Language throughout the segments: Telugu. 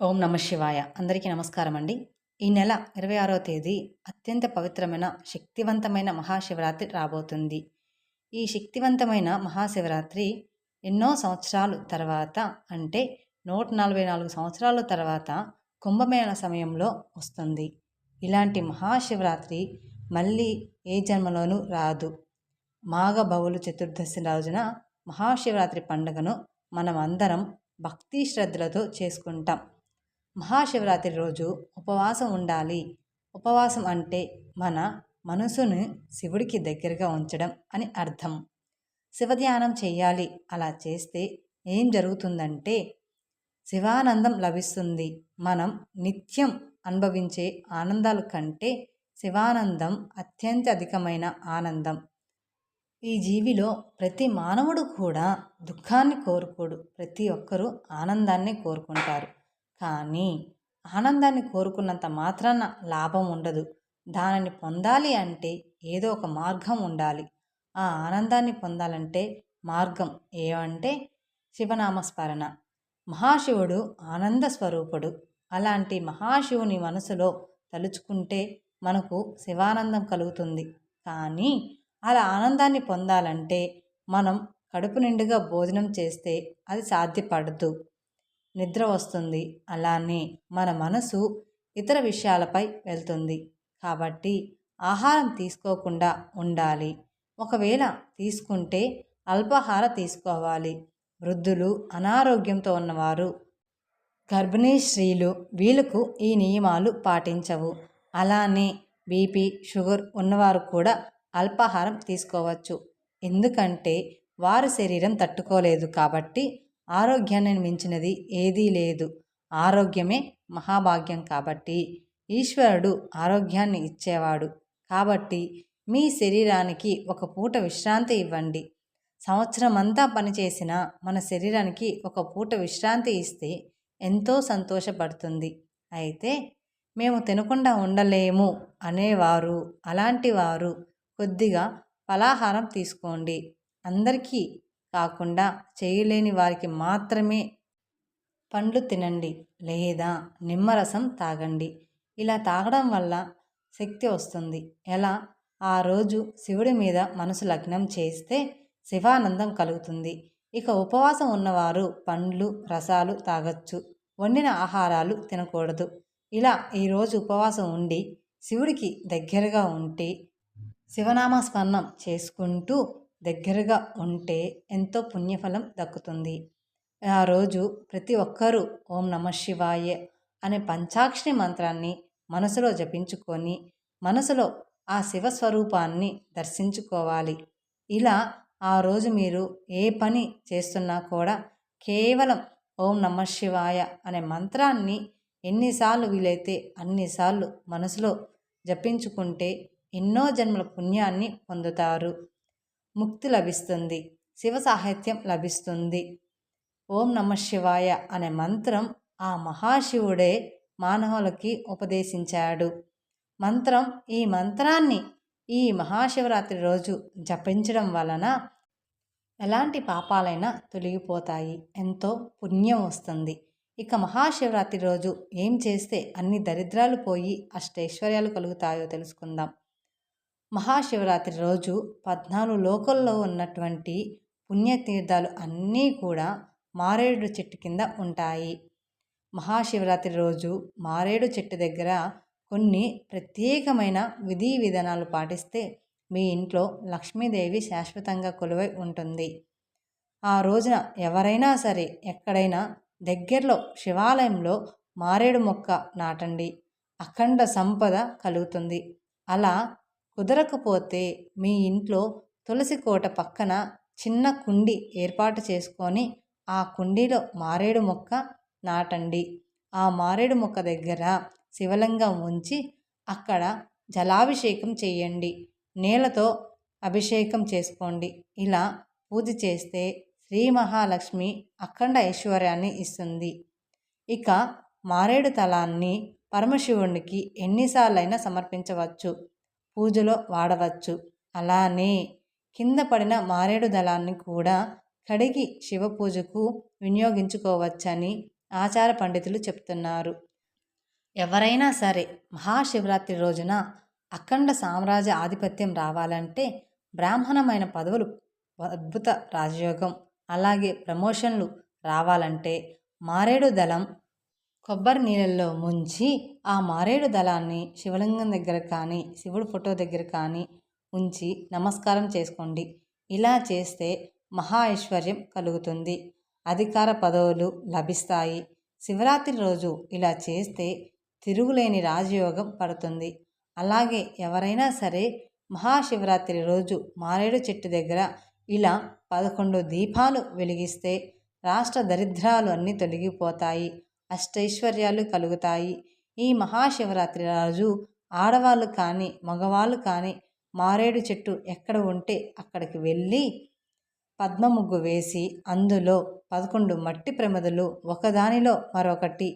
ఓం నమ శివాయ. అందరికీ నమస్కారం అండి. ఈ నెల ఇరవై ఆరో తేదీ అత్యంత పవిత్రమైన శక్తివంతమైన మహాశివరాత్రి రాబోతుంది. ఈ శక్తివంతమైన మహాశివరాత్రి ఎన్నో సంవత్సరాలు తర్వాత అంటే నూట నలభై నాలుగు సంవత్సరాల తర్వాత కుంభమేళ సమయంలో వస్తుంది. ఇలాంటి మహాశివరాత్రి మళ్ళీ ఏ జన్మలోనూ రాదు. మాఘ చతుర్దశి రోజున మహాశివరాత్రి పండుగను మనం అందరం భక్తి శ్రద్ధలతో చేసుకుంటాం. మహాశివరాత్రి రోజు ఉపవాసం ఉండాలి. ఉపవాసం అంటే మన మనసును శివుడికి దగ్గరగా ఉంచడం అని అర్థం. శివధ్యానం చేయాలి. అలా చేస్తే ఏం జరుగుతుందంటే శివానందం లభిస్తుంది. మనం నిత్యం అనుభవించే ఆనందాల కంటే శివానందం అత్యంత అధికమైన ఆనందం. ఈ జీవిలో ప్రతి మానవుడు కూడా దుఃఖాన్ని కోరుకోడు. ప్రతి ఒక్కరూ ఆనందాన్ని కోరుకుంటారు. కానీ ఆనందాన్ని కోరుకున్నంత మాత్రాన లాభం ఉండదు. దానిని పొందాలి అంటే ఏదో ఒక మార్గం ఉండాలి. ఆ ఆనందాన్ని పొందాలంటే మార్గం ఏమంటే శివనామస్మరణ. మహాశివుడు ఆనంద స్వరూపుడు. అలాంటి మహాశివుని మనసులో తలుచుకుంటే మనకు శివానందం కలుగుతుంది. కానీ అలా ఆనందాన్ని పొందాలంటే మనం కడుపు నిండుగా భోజనం చేస్తే అది సాధ్యపడదు. నిద్ర వస్తుంది. అలానే మన మనసు ఇతర విషయాలపై వెళ్తుంది. కాబట్టి ఆహారం తీసుకోకుండా ఉండాలి. ఒకవేళ తీసుకుంటే అల్పాహార తీసుకోవాలి. వృద్ధులు అనారోగ్యంతో ఉన్నవారు గర్భిణీ స్త్రీలు వీళ్ళకు ఈ నియమాలు పాటించవు. అలానే బీపీ షుగర్ ఉన్నవారు కూడా అల్పాహారం తీసుకోవచ్చు. ఎందుకంటే వారి శరీరం తట్టుకోలేదు కాబట్టి ఆరోగ్యాన్ని మించినది ఏదీ లేదు. ఆరోగ్యమే మహాభాగ్యం కాబట్టి ఈశ్వరుడు ఆరోగ్యాన్ని ఇచ్చేవాడు. కాబట్టి మీ శరీరానికి ఒక పూట విశ్రాంతి ఇవ్వండి. సంవత్సరం అంతా పనిచేసిన మన శరీరానికి ఒక పూట విశ్రాంతి ఇస్తే ఎంతో సంతోషపడుతుంది. అయితే మేము తినకుండా ఉండలేము అనేవారు అలాంటి వారు కొద్దిగా ఫలాహారం తీసుకోండి. అందరికీ కాకుండా చేయలేని వారికి మాత్రమే పండ్లు తినండి లేదా నిమ్మరసం తాగండి. ఇలా తాగడం వల్ల శక్తి వస్తుంది. ఎలా? ఆ రోజు శివుడి మీద మనసు లగ్నం చేస్తే శివానందం కలుగుతుంది. ఇక ఉపవాసం ఉన్నవారు పండ్లు రసాలు తాగొచ్చు. వండిన ఆహారాలు తినకూడదు. ఇలా ఈరోజు ఉపవాసం ఉండి శివుడికి దగ్గరగా ఉంటే శివనామస్మరణం చేసుకుంటూ దగ్గరగా ఉంటే ఎంతో పుణ్యఫలం దక్కుతుంది. ఆ రోజు ప్రతి ఒక్కరూ ఓం నమ శివాయ అనే పంచాక్షరి మంత్రాన్ని మనసులో జపించుకొని మనసులో ఆ శివస్వరూపాన్ని దర్శించుకోవాలి. ఇలా ఆ రోజు మీరు ఏ పని చేస్తున్నా కూడా కేవలం ఓం నమ శివాయ అనే మంత్రాన్ని ఎన్నిసార్లు వీలైతే అన్నిసార్లు మనసులో జపించుకుంటే ఎన్నో జన్మల పుణ్యాన్ని పొందుతారు. ముక్తి లభిస్తుంది శివ సాహిత్యం లభిస్తుంది. ఓం నమ శివాయ అనే మంత్రం ఆ మహాశివుడే మానవులకి ఉపదేశించాడు. మంత్రం ఈ మంత్రాన్ని ఈ మహాశివరాత్రి రోజు జపించడం వలన ఎలాంటి పాపాలైనా తొలగిపోతాయి ఎంతో పుణ్యం వస్తుంది. ఇక మహాశివరాత్రి రోజు ఏం చేస్తే అన్ని దరిద్రాలు పోయి అష్టైశ్వర్యాలు కలుగుతాయో తెలుసుకుందాం. మహాశివరాత్రి రోజు పద్నాలుగు లోకల్లో ఉన్నటువంటి పుణ్యతీర్థాలు అన్నీ కూడా మారేడు చెట్టు కింద ఉంటాయి. మహాశివరాత్రి రోజు మారేడు చెట్టు దగ్గర కొన్ని ప్రత్యేకమైన విధి విధానాలు పాటిస్తే మీ ఇంట్లో లక్ష్మీదేవి శాశ్వతంగా కొలువై ఉంటుంది. ఆ రోజున ఎవరైనా సరే ఎక్కడైనా దగ్గరలో శివాలయంలో మారేడు మొక్క నాటండి. అఖండ సంపద కలుగుతుంది. అలా కుదరకపోతే మీ ఇంట్లో తులసి కోట పక్కన చిన్న కుండి ఏర్పాటు చేసుకొని ఆ కుండీలో మారేడు మొక్క నాటండి. ఆ మారేడు మొక్క దగ్గర శివలింగం ఉంచి అక్కడ జలాభిషేకం చేయండి. నీళ్ళతో అభిషేకం చేసుకోండి. ఇలా పూజ చేస్తే శ్రీ మహాలక్ష్మి అఖండ ఐశ్వర్యాన్ని ఇస్తుంది. ఇక మారేడు తలాన్ని పరమశివునికి ఎన్నిసార్లైనా సమర్పించవచ్చు. పూజలో వాడవచ్చు. అలానే కింద పడిన మారేడు దళాన్ని కూడా కడిగి శివ పూజకు వినియోగించుకోవచ్చని ఆచార పండితులు చెప్తున్నారు. ఎవరైనా సరే మహాశివరాత్రి రోజున అఖండ సామ్రాజ్య ఆధిపత్యం రావాలంటే బ్రాహ్మణమైన పదవులు అద్భుత రాజయోగం అలాగే ప్రమోషన్లు రావాలంటే మారేడు దళం కొబ్బరి నీళ్ళల్లో ముంచి ఆ మారేడు దళాన్ని శివలింగం దగ్గర కానీ శివుడు ఫోటో దగ్గర కానీ ఉంచి నమస్కారం చేసుకోండి. ఇలా చేస్తే మహా ఐశ్వర్యం కలుగుతుంది. అధికార పదవులు లభిస్తాయి. శివరాత్రి రోజు ఇలా చేస్తే తిరుగులేని రాజయోగం పడుతుంది. అలాగే ఎవరైనా సరే మహాశివరాత్రి రోజు మారేడు చెట్టు దగ్గర ఇలా పదకొండు దీపాలు వెలిగిస్తే రాష్ట్ర దరిద్రాలు అన్నీ తొలగిపోతాయి. అష్టైశ్వర్యాలు కలుగుతాయి. ఈ మహాశివరాత్రి రోజు ఆడవాళ్ళు కానీ మగవాళ్ళు కానీ మారేడు చెట్టు ఎక్కడ ఉంటే అక్కడికి వెళ్ళి పద్మ ముగ్గు వేసి అందులో పదకొండు మట్టి ప్రమదలు ఒకదానిలో మరొకటి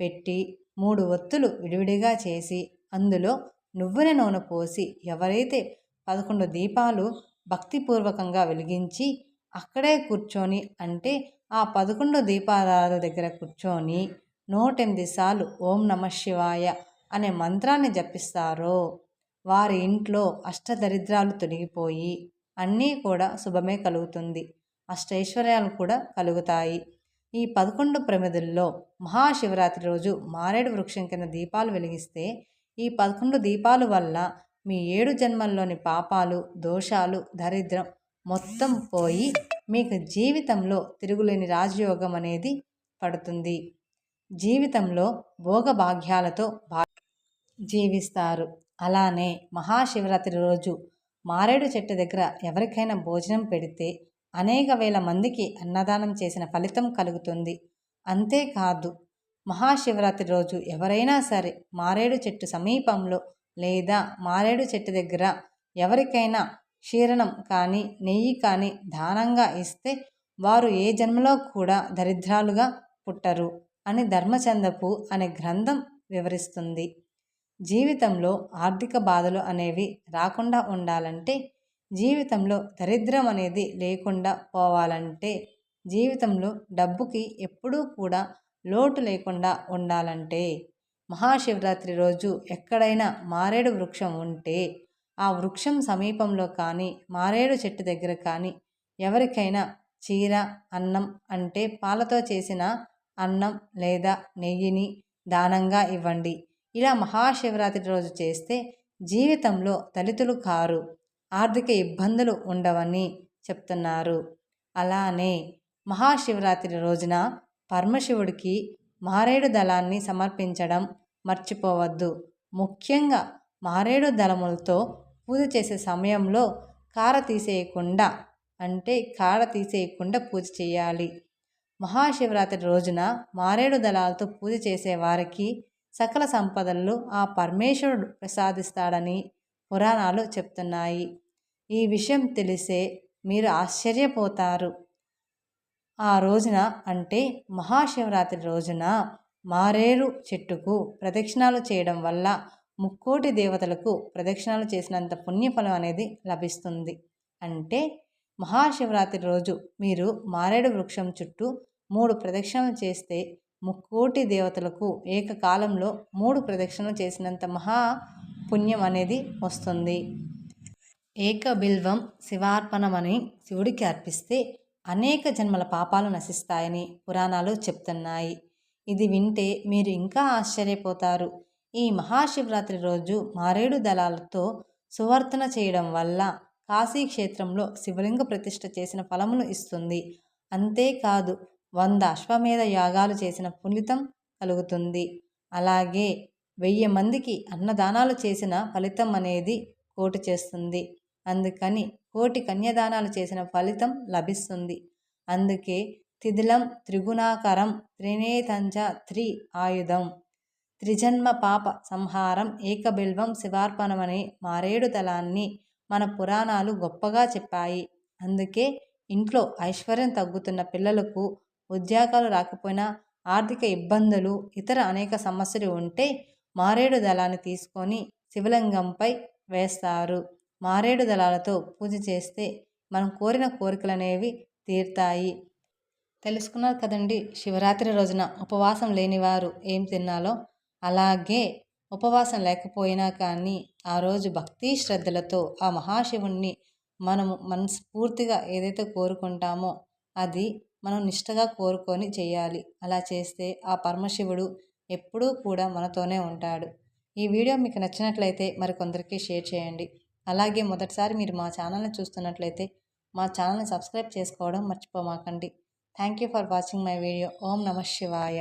పెట్టి మూడు ఒత్తులు విడివిడిగా చేసి అందులో నువ్వుల నూనె పోసి ఎవరైతే పదకొండు దీపాలు భక్తిపూర్వకంగా వెలిగించి అక్కడే కూర్చొని అంటే ఆ పదకొండు దీపాల దగ్గర కూర్చొని నూటెనిమిది సార్లు ఓం నమ శివాయ అనే మంత్రాన్ని జపిస్తారో వారి ఇంట్లో అష్టదరిద్రాలు తొలగిపోయి అన్నీ కూడా శుభమే కలుగుతుంది. అష్టైశ్వర్యాలు కూడా కలుగుతాయి. ఈ పదకొండు ప్రమిదుల్లో మహాశివరాత్రి రోజు మారేడు వృక్షం కింద దీపాలు వెలిగిస్తే ఈ పదకొండు దీపాలు వల్ల మీ ఏడు జన్మల్లోని పాపాలు దోషాలు దరిద్రం మొత్తం పోయి మీకు జీవితంలో తిరుగులేని రాజయోగం అనేది పడుతుంది. జీవితంలో భోగభాగ్యాలతో భా జీవిస్తారు. అలానే మహాశివరాత్రి రోజు మారేడు చెట్టు దగ్గర ఎవరికైనా భోజనం పెడితే అనేక వేల మందికి అన్నదానం చేసిన ఫలితం కలుగుతుంది. అంతేకాదు మహాశివరాత్రి రోజు ఎవరైనా సరే మారేడు చెట్టు సమీపంలో లేదా మారేడు చెట్టు దగ్గర ఎవరికైనా క్షీరణం కానీ నెయ్యి కానీ దానంగా ఇస్తే వారు ఏ జన్మలో కూడా దరిద్రాలుగా పుట్టరు అని ధర్మచందపు అనే గ్రంథం వివరిస్తుంది. జీవితంలో ఆర్థిక బాధలు అనేవి రాకుండా ఉండాలంటే జీవితంలో దరిద్రం అనేది లేకుండా పోవాలంటే జీవితంలో డబ్బుకి ఎప్పుడూ కూడా లోటు లేకుండా ఉండాలంటే మహాశివరాత్రి రోజు ఎక్కడైనా మారేడు వృక్షం ఉంటే ఆ వృక్షం సమీపంలో కానీ మారేడు చెట్టు దగ్గర కానీ ఎవరికైనా చీర అన్నం అంటే పాలతో చేసిన అన్నం లేదా నెయ్యిని దానంగా ఇవ్వండి. ఇలా మహాశివరాత్రి రోజు చేస్తే జీవితంలో దళితులు కారు ఆర్థిక ఇబ్బందులు ఉండవని చెప్తున్నారు. అలానే మహాశివరాత్రి రోజున పరమశివుడికి మారేడు దళాన్ని సమర్పించడం మర్చిపోవద్దు. ముఖ్యంగా మారేడు దళములతో పూజ చేసే సమయంలో కార తీసేయకుండా అంటే కార తీసేయకుండా పూజ చేయాలి. మహాశివరాత్రి రోజున మారేడు దళాలతో పూజ చేసే వారికి సకల సంపదలు ఆ పరమేశ్వరుడు ప్రసాదిస్తాడని పురాణాలు చెప్తున్నాయి. ఈ విషయం తెలిసే మీరు ఆశ్చర్యపోతారు. ఆ రోజున అంటే మహాశివరాత్రి రోజున మారేరు చెట్టుకు ప్రదక్షిణాలు చేయడం వల్ల ముక్కోటి దేవతలకు ప్రదక్షిణాలు చేసినంత పుణ్యఫలం అనేది లభిస్తుంది. అంటే మహాశివరాత్రి రోజు మీరు మారేడు వృక్షం చుట్టూ మూడు ప్రదక్షిణలు చేస్తే ముక్కోటి దేవతలకు ఏకకాలంలో మూడు ప్రదక్షిణలు చేసినంత మహా పుణ్యం అనేది వస్తుంది. ఏక బిల్వం శివార్పణమని శివుడికి అర్పిస్తే అనేక జన్మల పాపాలు నశిస్తాయని పురాణాలు చెప్తున్నాయి. ఇది వింటే మీరు ఇంకా ఆశ్చర్యపోతారు. ఈ మహాశివరాత్రి రోజు మారేడు దళాలతో సువర్తన చేయడం వల్ల కాశీ క్షేత్రంలో శివలింగ ప్రతిష్ఠ చేసిన ఫలమును ఇస్తుంది. అంతేకాదు వంద అశ్వమేధ యాగాలు చేసిన ఫలితం కలుగుతుంది. అలాగే వెయ్యి మందికి అన్నదానాలు చేసిన ఫలితం అనేది కోటి చేస్తుంది. అందుకని కోటి కన్యదానాలు చేసిన ఫలితం లభిస్తుంది. అందుకే తిథిలం త్రిగుణాకరం త్రినేతంచ త్రి ఆయుధం. త్రిజన్మ పాప సంహారం ఏకబిల్వం శివార్పణమనే మారేడు తలాన్ని మన పురాణాలు గొప్పగా చెప్పాయి. అందుకే ఇంట్లో ఐశ్వర్యం తగ్గుతున్న పిల్లలకు ఉద్యోగాలు రాకపోయినా ఆర్థిక ఇబ్బందులు ఇతర అనేక సమస్యలు ఉంటే మారేడు దళాన్ని తీసుకొని శివలింగంపై వేస్తారు. మారేడు దళాలతో పూజ చేస్తే మనం కోరిన కోరికలు అనేవి తీరుతాయి. తెలుసుకున్నారు కదండి శివరాత్రి రోజున ఉపవాసం లేనివారు ఏం తిన్నాలో? అలాగే ఉపవాసం లేకపోయినా కానీ ఆ రోజు భక్తి శ్రద్ధలతో ఆ మహాశివుణ్ణి మనము మనస్ఫూర్తిగా ఏదైతే కోరుకుంటామో అది మనం నిష్టగా కోరుకొని చేయాలి. అలా చేస్తే ఆ పరమశివుడు ఎప్పుడూ కూడా మనతోనే ఉంటాడు. ఈ వీడియో మీకు నచ్చినట్లయితే మరికొందరికి షేర్ చేయండి. అలాగే మొదటిసారి మీరు మా ఛానల్ని చూస్తున్నట్లయితే మా ఛానల్ని సబ్స్క్రైబ్ చేసుకోవడం మర్చిపోమాకండి. Thank you for watching my video. ఓం నమ శివాయ.